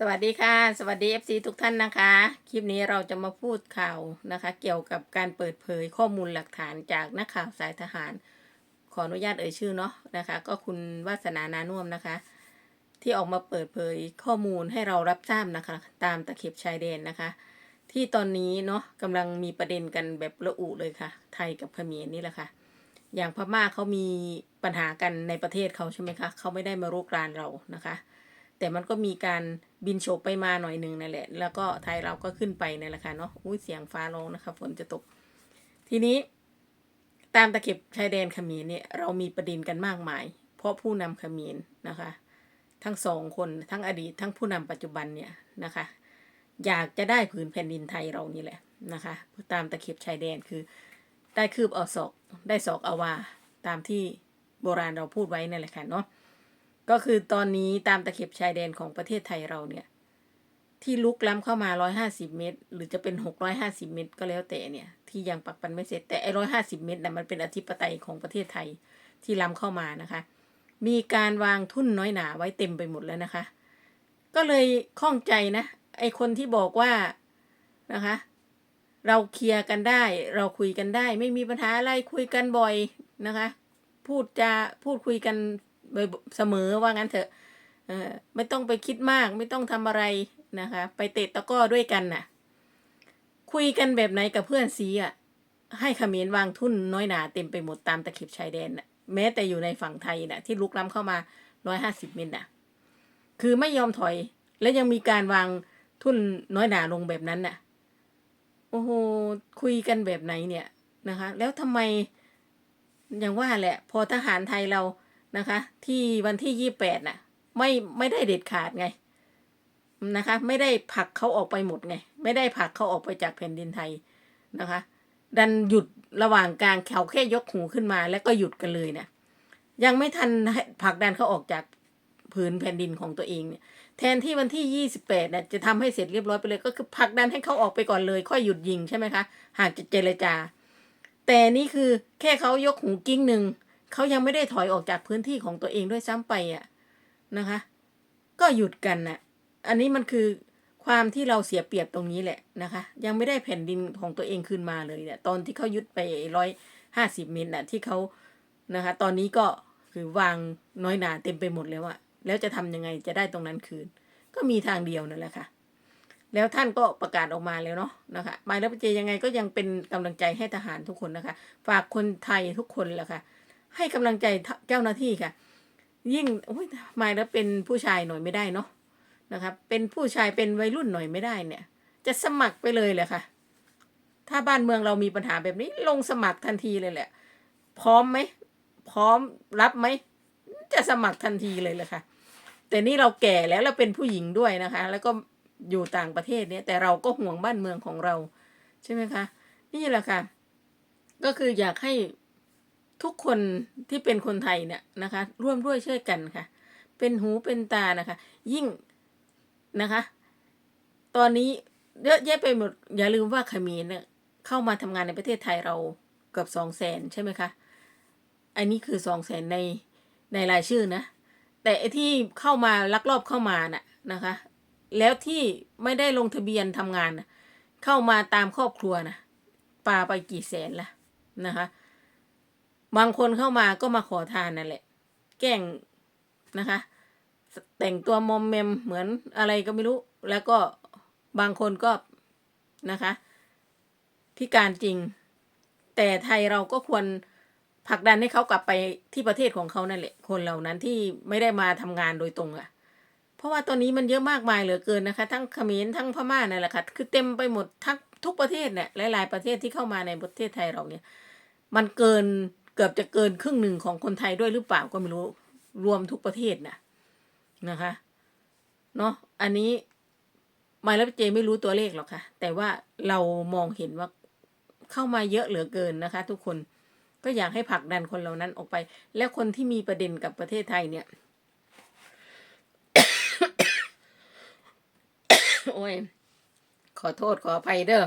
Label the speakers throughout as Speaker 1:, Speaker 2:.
Speaker 1: สวัสดีค่ะ สวัสดี FC ทุกท่านนะคะ คลิปนี้เราจะมาพูดข่าวนะคะ เกี่ยวกับการเปิดเผยข้อมูลหลักฐานจากนักข่าวสายทหาร ขออนุญาตเอ่ยชื่อเนาะนะคะ ก็คุณวาสนานานุ่มนะคะ ที่ออกมาเปิดเผยข้อมูลให้เรารับทราบนะคะ ตามตะเข็บชายแดนนะคะ ที่ตอนนี้เนาะกำลังมีประเด็นกันแบบระอุเลยค่ะ ไทยกับเขมรนี่แหละค่ะ อย่างพม่าเขามีปัญหากันในประเทศเขาใช่ไหมคะเขาไม่ได้มารุกรานเรานะคะ แต่มันก็มีการบินโฉบไปมาหน่อยหนึ่งนั่นแหละ แล้วก็ไทยเราก็ขึ้นไปนั่นแหละค่ะเนาะอุ้ยเสียงฟ้าร้องนะคะ ฝนจะตก ทีนี้ ตามตะเข็บชายแดนขมรเนี่ยเรามีประเด็นกันมากมาย เพราะผู้นำเขมรนนะคะ ทั้งสองคนทั้งอดีต ทั้งผู้นำปัจจุบันเนี่ยนะคะ อยากจะได้ผืนแผ่นดินไทยเรานี่แหละนะคะ ตามตะเข็บชายแดนคือได้คืบเอาศอกได้ศอกเอาว่า ตามที่โบราณเราพูดไว้นั่นแหละค่ะเนาะ ก็คือตอนนี้ตามตะเข็บชายแดนของประเทศไทยเราเนี่ย ที่ลุกล้ำเข้ามา150เมตร หรือจะเป็น650เมตร ก็แล้วแต่เนี่ย ที่ยังปักปันไม่เสร็จแต่ไอ้150เมตรน่ะมันเป็นอธิปไตยของประเทศไทยที่ล้ำเข้ามานะคะ มีการวางทุ่นน้อยหนาไว้เต็มไปหมดแล้วนะคะ ก็เลยข้องใจนะ ไอ้คนที่บอกว่านะคะ เราเคลียร์กันได้ เราคุยกันได้ ไม่มีปัญหาอะไรคุยกันบ่อยนะคะ พูดจะพูดคุยกัน เสมอว่างั้นเถอะเออไม่ต้องไปคิดมากไม่ต้องทำอะไรนะคะ ไปเตะตะก้อด้วยกันน่ะ คุยกันแบบไหนกับเพื่อนซีอะ ให้ขมรวางทุ่นน้อยหนาเต็มไปหมดตามตะเข็บชายแดนน่ะแม้แต่อยู่ในฝั่งไทยน่ะ ที่ลุกล้ำเข้ามาร้อยห้าสิบเมตรน่ะ คือไม่ยอมถอย และยังมีการวางทุ่นน้อยหนาลงแบบนั้นน่ะ โอ้โหคุยกันแบบไหนเนี่ยนะคะ แล้วทำไมอย่างว่าแหละ พอทหารไทยเรา นะคะ ที่วันที่ยี่แปดน่ะ ไม่ไม่ได้เด็ดขาดไงนะคะ ไม่ได้ผลักเขาออกไปหมดไง ไม่ได้ผลักเขาออกไปจากแผ่นดินไทยนะคะ ดันหยุดระหว่างกลางเขาแค่ยกหูขึ้นมาแล้วก็หยุดกันเลยเนี่ยยังไม่ทันผลักดันเขาออกจากผืนแผ่นดินของตัวเองเนี่ยแทนที่วันที่ยี่สิบแปดเนี่ยจะทำให้เสร็จเรียบร้อยไปเลยก็คือผลักดันให้เขาออกไปก่อนเลย ค่อยหยุดยิงใช่ไหมคะ หากจะเจรจา แต่นี่คือแค่เขายกหูกิ้งหนึ่ง เขายังไม่ได้ถอยออกจากพื้นที่ของตัวเองด้วยซ้ำไปอะนะคะ ก็หยุดกันน่ะ อันนี้มันคือความที่เราเสียเปรียบตรงนี้แหละนะคะ ยังไม่ได้แผ่นดินของตัวเองคืนมาเลยเนี่ยตอนที่เขายึดไปร้อยห้าสิบเมตรน่ะที่เขานะคะ ตอนนี้ก็คือวางน้อยหนาเต็มไปหมดแล้วอะแล้วจะทำยังไงจะได้ตรงนั้นคืน ก็มีทางเดียวนั่นแหละค่ะ แล้วท่านก็ประกาศออกมาแล้วเนาะนะคะมายแล้วเจยังไงก็ยังเป็นกำลังใจให้ทหารทุกคนนะคะ ฝากคนไทยทุกคนแหละค่ะ ให้กำลังใจเจ้าหน้าที่ค่ะ ยิ่งโอ้ยมาแล้วเป็นผู้ชายหน่อยไม่ได้เนาะนะครับ เป็นผู้ชายเป็นวัยรุ่นหน่อยไม่ได้เนี่ย จะสมัครไปเลยแหละค่ะ ถ้าบ้านเมืองเรามีปัญหาแบบนี้ลงสมัครทันทีเลยแหละ พร้อมไหมพร้อมรับไหมจะสมัครทันทีเลยแหละค่ะ แต่นี่เราแก่แล้วเราเป็นผู้หญิงด้วยนะคะ แล้วก็อยู่ต่างประเทศเนี่ย แต่เราก็ห่วงบ้านเมืองของเรา ใช่ไหมคะ นี่แหละค่ะ ก็คืออยากให้ ทุกคนที่เป็นคนไทยเนี่ยนะคะ ร่วมด้วยช่วยกันค่ะ เป็นหูเป็นตานะคะ ยิ่งนะคะ ตอนนี้เยอะแยะไปหมด อย่าลืมว่าขมรเนี่ยเข้ามาทำงานในประเทศไทยเราเกือบสองแสนใช่ไหมคะ อันนี้คือสองแสนในในรายชื่อนะ แต่ไอที่เข้ามาลักลอบเข้ามาน่ะนะคะ แล้วที่ไม่ได้ลงทะเบียนทำงานนะเข้ามาตามครอบครัวนะปาไปกี่แสนละนะคะ บางคนเข้ามาก็มาขอทานนั่นแหละ แกล้งนะคะ แต่งตัวมอมแมมเหมือนอะไรก็ไม่รู้ แล้วก็บางคนก็นะคะ พิการจริง แต่ไทยเราก็ควรผลักดันให้เขากลับไปที่ประเทศของเขานั่นแหละ คนเหล่านั้นที่ไม่ได้มาทำงานโดยตรงอะ่ะเพราะว่าตอนนี้มันเยอะมากมายเหลือเกินนะคะ ทั้งเขมรทั้งพม่านั่นแหละค่ะคือเต็มไปหมดทั้งทุกประเทศเนี่ยหลาย ๆ ประเทศที่เข้ามาในประเทศไทยเราเนี่ย มันเกิน เกือบจะเกินครึ่งหนึ่งของคนไทยด้วยหรือเปล่าก็ไม่รู้รวมทุกประเทศนะนะคะเนาะอันนี้มาแล้วเจไม่รู้ตัวเลขหรอกค่ะ แต่ว่าเรามองเห็นว่าเข้ามาเยอะเหลือเกินนะคะ ทุกคนก็อยากให้ผลักดันคนเหล่านั้นออกไป แล้วคนที่มีประเด็นกับประเทศไทยเนี่ย โอ้ย ขอโทษขออภัยเด้อ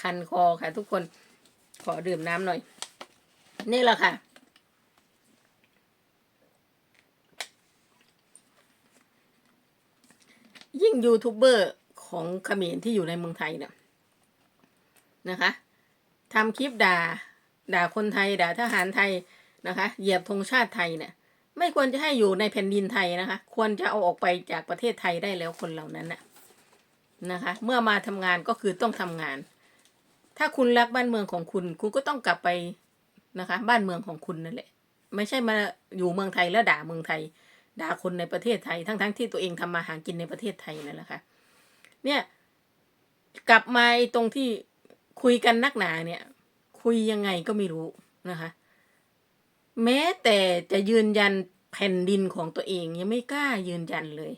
Speaker 1: คันคอค่ะทุกคน ขอดื่มน้ำหน่อย นี่แหละค่ะ ยิ่งยูทูบเบอร์ของเขมรที่อยู่ในเมืองไทยเนี่ยนะคะทำคลิปด่า ด่าคนไทย ด่าทหารไทยนะคะ เหยียบธงชาติไทยเนี่ย ไม่ควรจะให้อยู่ในแผ่นดินไทยนะคะ ควรจะเอาออกไปจากประเทศไทยได้แล้วคนเหล่านั้นน่ะนะคะ เมื่อมาทำงานก็คือต้องทำงาน ถ้าคุณรักบ้านเมืองของคุณ คุณก็ต้องกลับไป นะคะ บ้านเมืองของคุณนั่นแหละ ไม่ใช่มาอยู่เมืองไทยแล้วด่าเมืองไทย ด่าคนในประเทศไทย ทั้งๆทที่ตัวเองทำมาหากินในประเทศไทยนั่นแหละค่ะ เนี่ยกลับมาตรงที่คุยกันนักหนาเนี่ย คุยยังไงก็ไม่รู้นะคะ แม้แต่จะยืนยันแผ่นดินของตัวเองยังไม่กล้ายืนยันเลย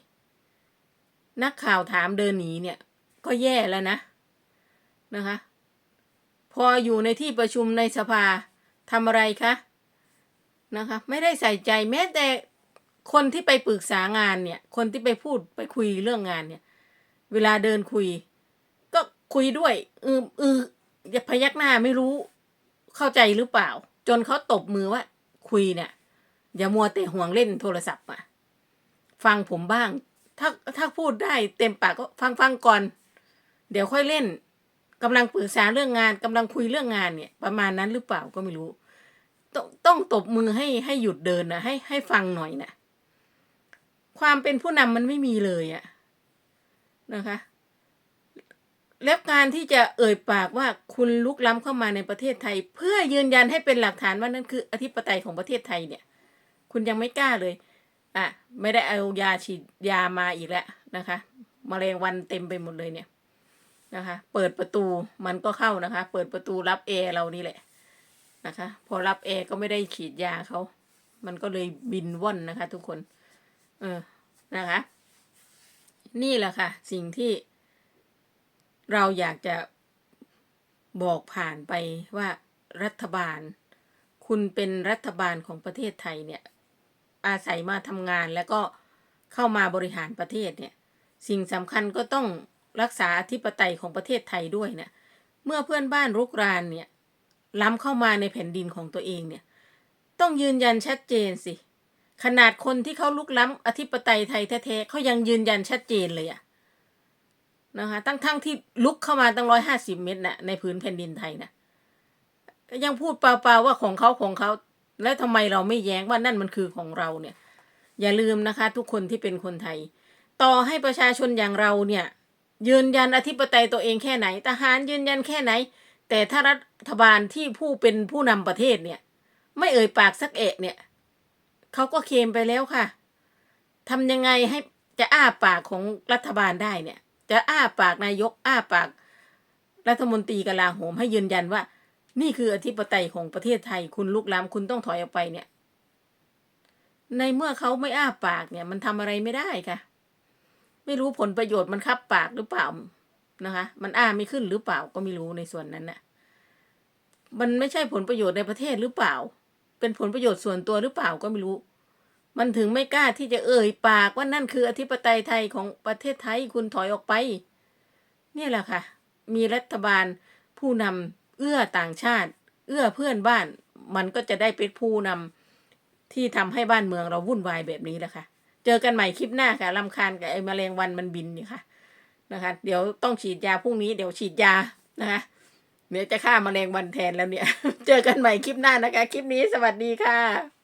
Speaker 1: นักข่าวถามเดินหนีเนี่ย ก็แย่แล้วนะนะคะ พออยู่ในที่ประชุมในสภา ทำอะไรคะนะคะ ไม่ได้ใส่ใจแม้แต่คนที่ไปปรึกษางานเนี่ย คนที่ไปพูดไปคุยเรื่องงานเนี่ย เวลาเดินคุย ก็คุยด้วย อืออืออย่าพยักหน้าไม่รู้เข้าใจหรือเปล่า จนเขาตบมือว่า คุยเนี่ย อย่ามัวแต่ห่วงเล่นโทรศัพท์อะฟังผมบ้าง ถ้าถ้าพูดได้เต็มปากก็ฟังฟังก่อน เดี๋ยวค่อยเล่นกำลังปรึกษาเรื่องงานกำลังคุยเรื่องงานเนี่ย ประมาณนั้นหรือเปล่าก็ไม่รู้ ต้องต้องตบมือให้ให้หยุดเดินนะให้ให้ฟังหน่อยนะความเป็นผู้นำมันไม่มีเลยอะนะคะ แล้วการที่จะเอ่ยปากว่าคุณลุกล้ำเข้ามาในประเทศไทย เพื่อยืนยันให้เป็นหลักฐานว่านั่นคืออธิปไตยของประเทศไทยเนี่ย คุณยังไม่กล้าเลย อะ ไม่ได้เอายาฉีดยามาอีกแล้วนะคะมแมลงวันเต็มไปหมดเลยเนี่ยนะคะ เปิดประตูมันก็เข้านะคะ เปิดประตูรับแอร์เรานี่แหละ นะคะ พอรับแอร์ก็ไม่ได้ฉีดยาเขา มันก็เลยบินว่อนนะคะ ทุกคน เออนะคะ นี่แหละค่ะ สิ่งที่เราอยากจะบอกผ่านไปว่ารัฐบาล คุณเป็นรัฐบาลของประเทศไทยเนี่ย อาศัยมาทำงานแล้วก็เข้ามาบริหารประเทศเนี่ย สิ่งสำคัญก็ต้องรักษาอธิปไตยของประเทศไทยด้วยเนี่ย เมื่อเพื่อนบ้านรุกรานเนี่ย ล้ำเข้ามาในแผ่นดินของตัวเองเนี่ย ต้องยืนยันชัดเจนสิ ขนาดคนที่เขาลุกล้ำอธิปไตยไทยแท้ๆเขายังยืนยันชัดเจนเลยอะนะคะตั้งทั้งที่ลุกเข้ามาตั้งร้อยห้าสิบเมตรนะ่ะในพื้นแผ่นดินไทยนะยังพูดเปล่าๆว่าของเขาของเขา แล้วทำไมเราไม่แย้งว่านั่นมันคือของเราเนี่ย อย่าลืมนะคะ ทุกคนที่เป็นคนไทย ต่อให้ประชาชนอย่างเราเนี่ย ยืนยันอธิปไตยตัวเองแค่ไหน ทหารยืนยันแค่ไหน แต่ถ้ารัฐบาลที่ผู้เป็นผู้นำประเทศเนี่ย ไม่เอ่ยปากสักเอะเนี่ยเขาก็เคมไปแล้วค่ะทำยังไงให้จะอ้าปากของรัฐบาลได้เนี่ย จะอ้าปากนายกอ้าปาก รัฐมนตรีกลาโหมให้ยืนยันว่า นี่คืออธิปไตยของประเทศไทยคุณลุกล้ำคุณต้องถอยออกไปเนี่ย ในเมื่อเขาไม่อ้าปากเนี่ย มันทำอะไรไม่ได้ค่ะ ไม่รู้ผลประโยชน์มันคับปากหรือเปล่า นะคะ มันอ้าไม่ขึ้นหรือเปล่าก็ไม่รู้ในส่วนนั้นน่ะ มันไม่ใช่ผลประโยชน์ในประเทศหรือเปล่า เป็นผลประโยชน์ส่วนตัวหรือเปล่าก็ไม่รู้ มันถึงไม่กล้าที่จะเอ่ยปากว่านั่นคืออธิปไตยไทยของประเทศไทยคุณถอยออกไป เนี่ยแหละค่ะ มีรัฐบาลผู้นำเอื้อต่างชาติ เอื้อเพื่อนบ้าน มันก็จะได้เป็นผู้นำที่ทำให้บ้านเมืองเราวุ่นวายแบบนี้แหละค่ะ เจอกันใหม่คลิปหน้าค่ะลำคาญกับไอ้แมลงวันมันบินนี่ค่ะ นะคะ เดี๋ยวต้องฉีดยาพรุ่งนี้เดี๋ยวฉีดยานะคะเดี๋ยวจะฆ่าแมลงวันแทนแล้วเนี่ย เจอกันใหม่คลิปหน้านะคะ คลิปนี้สวัสดีค่ะ